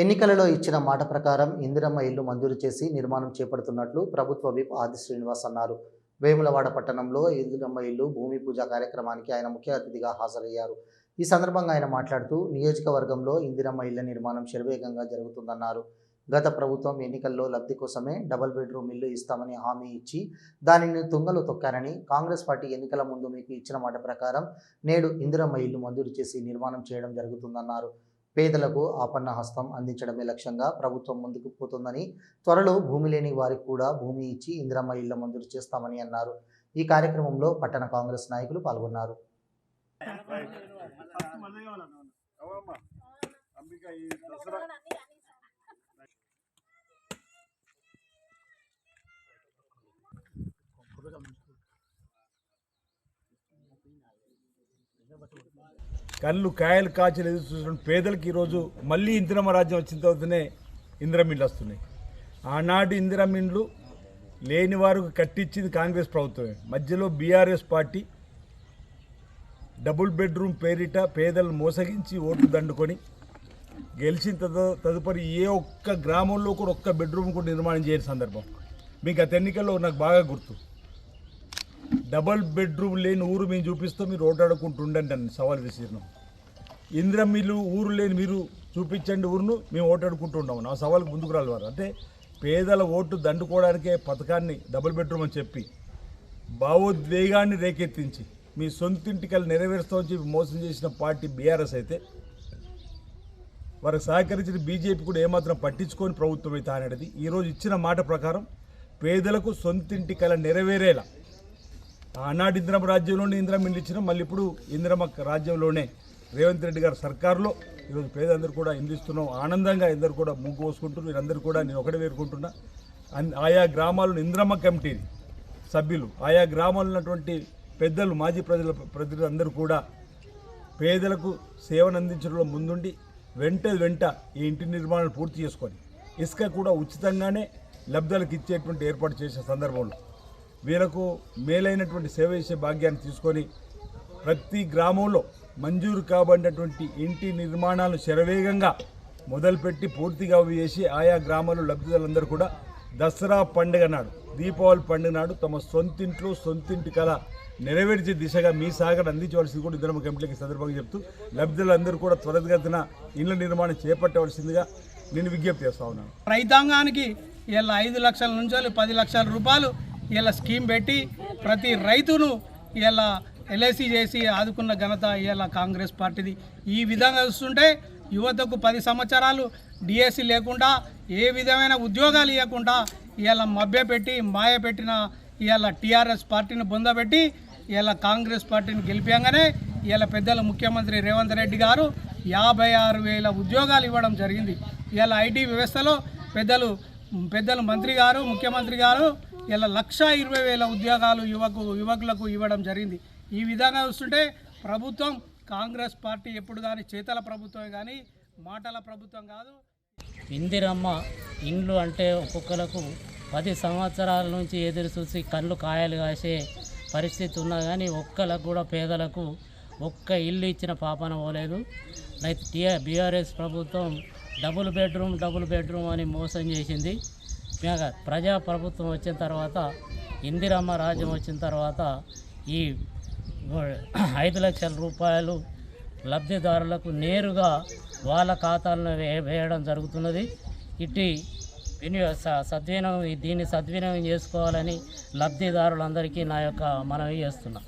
ఎన్నికలలో ఇచ్చిన మాట ప్రకారం ఇందిరమ్మ ఇల్లు మంజూరు చేసి నిర్మాణం చేపడుతున్నట్లు ప్రభుత్వ విప్ ఆది శ్రీనివాస్ అన్నారు. వేములవాడ పట్టణంలో ఇందిరమ్మ ఇల్లు భూమి పూజ కార్యక్రమానికి ఆయన ముఖ్య అతిథిగా హాజరయ్యారు. ఈ సందర్భంగా ఆయన మాట్లాడుతూ నియోజకవర్గంలో ఇందిరమ్మ ఇళ్ళ నిర్మాణం శరవేగంగా జరుగుతుందన్నారు. గత ప్రభుత్వం ఎన్నికల్లో లబ్ధి కోసమే డబుల్ బెడ్రూమ్ ఇల్లు ఇస్తామని హామీ ఇచ్చి దానిని తుంగలు తొక్కారని కాంగ్రెస్ పార్టీ ఎన్నికల ముందు మీకు ఇచ్చిన మాట ప్రకారం నేడు ఇందిరమ్మ ఇల్లు మంజూరు చేసి నిర్మాణం చేయడం జరుగుతుందన్నారు. పేదలకు ఆపన్న హస్తం అందించడమే లక్ష్యంగా ప్రభుత్వం ముందుకు పోతుందని త్వరలో భూమి లేని వారికి కూడా భూమి ఇచ్చి ఇందిరమ్మ ఇళ్ళ మంజూరు చేస్తామని అన్నారు. ఈ కార్యక్రమంలో పట్టణ కాంగ్రెస్ నాయకులు పాల్గొన్నారు అవమ్మా అంబిక ఈ దసరా కళ్ళు కాయలు కాచలు ఎదురు చూసిన పేదలకు ఈరోజు మళ్ళీ ఇందిరమ్మ రాజ్యం వచ్చిన తర్వాతనే ఇందిరమిండ్లు వస్తున్నాయి. ఆనాడు ఇందిరమిండ్లు లేని వారికి కట్టించింది కాంగ్రెస్ ప్రభుత్వమే. మధ్యలో బీఆర్ఎస్ పార్టీ డబుల్ బెడ్రూమ్ పేరిట పేదలను మోసగించి ఓట్లు దండుకొని గెలిచిన తదుపరి ఏ ఒక్క గ్రామంలో కూడా ఒక్క బెడ్రూమ్ కూడా నిర్మాణం చేయని సందర్భం. మీకు గత ఎన్నికల్లో నాకు బాగా గుర్తు. డబల్ బెడ్రూమ్ లేని ఊరు మేము చూపిస్తాం మీరు ఓటాడుకుంటూ ఉండండి అని సవాల్ విసిరినాం. ఇందిరా మీరు ఊరు లేని మీరు చూపించండి ఊరును మేము ఓటాడుకుంటూ ఉన్నాము నా సవాల్కి ముందుకు రాలేవారు. అంటే పేదల ఓటు దండుకోవడానికే పథకాన్ని డబుల్ బెడ్రూమ్ అని చెప్పి భావోద్వేగాన్ని రేకెత్తించి మీ సొంతింటికలు నెరవేరుస్తామని చెప్పి మోసం చేసిన పార్టీ బీఆర్ఎస్ అయితే వారికి సహకరించిన బీజేపీ కూడా ఏమాత్రం పట్టించుకొని ప్రభుత్వం అయితే అనేది ఈరోజు ఇచ్చిన మాట ప్రకారం పేదలకు సొంతింటి కల నెరవేరేలా ఆనాటి ఇందిరమ్మ రాజ్యంలోనే ఇందిరమ్మ ఇల్లు ఇచ్చినాం మళ్ళీ ఇప్పుడు ఇందిరమ్మ రాజ్యంలోనే రేవంత్ రెడ్డి గారి సర్కారులో ఈరోజు పేదందరూ కూడా ఇందిస్తున్నాం. ఇస్తున్నాం ఆనందంగా ఇద్దరు కూడా ముగ్గు పోసుకుంటున్నారు. వీరందరూ కూడా నేను ఒకటే వేరుకుంటున్నా అన్- ఆయా గ్రామాలను ఇందిరమ్మ కమిటీ సభ్యులు ఆయా గ్రామాల్లో ఉన్నటువంటి పెద్దలు మాజీ ప్రజల ప్రజలందరూ కూడా పేదలకు సేవను అందించడంలో ముందుండి వెంట వెంట ఈ ఇంటి నిర్మాణాలు పూర్తి చేసుకొని ఇసుక కూడా ఉచితంగానే లబ్ధాలకు ఇచ్చేటువంటి ఏర్పాటు చేసే సందర్భంలో వీళ్ళకు మేలైనటువంటి సేవ చేసే భాగ్యాన్ని తీసుకొని ప్రతి గ్రామంలో మంజూరు కాబడినటువంటి ఇంటి నిర్మాణాలు శరవేగంగా మొదలుపెట్టి పూర్తిగా అవి చేసి ఆయా గ్రామాల్లో లబ్ధిదారులందరూ కూడా దసరా పండుగ నాడు దీపావళి పండుగ నాడు తమ సొంతింట్లో సొంతింటి కళ నెరవేర్చే దిశగా మీ సాగర్ అందించవలసింది కూడా ఇద్దరు కమిటీలకు సందర్భంగా చెప్తూ లబ్ధిదారులందరూ కూడా త్వరగతిన ఇళ్ళ నిర్మాణం చేపట్టవలసిందిగా నేను విజ్ఞప్తి చేస్తా ఉన్నాను. రైతాంగానికి ఇలా ఐదు లక్షల నుంచి పది లక్షల రూపాయలు ఇలా స్కీమ్ పెట్టి ప్రతి రైతును ఇలా ఎల్ఐసి చేసి ఆదుకున్న ఘనత ఇలా కాంగ్రెస్ పార్టీది. ఈ విధంగా చూస్తుంటే యువతకు పది సంవత్సరాలు డిఎస్సి లేకుండా ఏ విధమైన ఉద్యోగాలు ఇవ్వకుండా ఇలా మభ్యపెట్టి మాయపెట్టిన ఇలా టీఆర్ఎస్ పార్టీని బొందబెట్టి ఇలా కాంగ్రెస్ పార్టీని గెలిపాగానే ఇలా పెద్దల ముఖ్యమంత్రి రేవంత్ రెడ్డి గారు యాభై ఆరు వేల ఉద్యోగాలు ఇవ్వడం జరిగింది. ఇలా ఐటీ వ్యవస్థలో పెద్దలు పెద్దలు మంత్రి గారు ముఖ్యమంత్రి గారు ఇలా లక్ష ఇరవై వేల ఉద్యోగాలు యువకు యువకులకు ఇవ్వడం జరిగింది. ఈ విధంగా చూస్తుంటే ప్రభుత్వం కాంగ్రెస్ పార్టీ ఎప్పుడు కానీ చేతల ప్రభుత్వమే కానీ మాటల ప్రభుత్వం కాదు. ఇందిరమ్మ ఇండ్లు అంటే ఒక్కొక్కలకు పది సంవత్సరాల నుంచి ఎదురు చూసి కళ్ళు కాయలు కాసే పరిస్థితి ఉన్నా కానీ ఒక్కలకు కూడా పేదలకు ఒక్క ఇల్లు ఇచ్చిన పాపన పోలేదు. టీఆర్ బీఆర్ఎస్ ప్రభుత్వం డబుల్ బెడ్రూమ్ డబుల్ బెడ్రూమ్ అని మోసం చేసింది. ప్రజా ప్రభుత్వం వచ్చిన తర్వాత ఇందిరమ్మ రాజ్యం వచ్చిన తర్వాత ఈ ఐదు లక్షల రూపాయలు లబ్ధిదారులకు నేరుగా వాళ్ళ ఖాతాలను వేయడం జరుగుతున్నది. ఇటు వినియో స- సద్వినియోగం దీన్ని సద్వినియోగం చేసుకోవాలని లబ్ధిదారులందరికీ నా యొక్క మనవి చేస్తున్నా.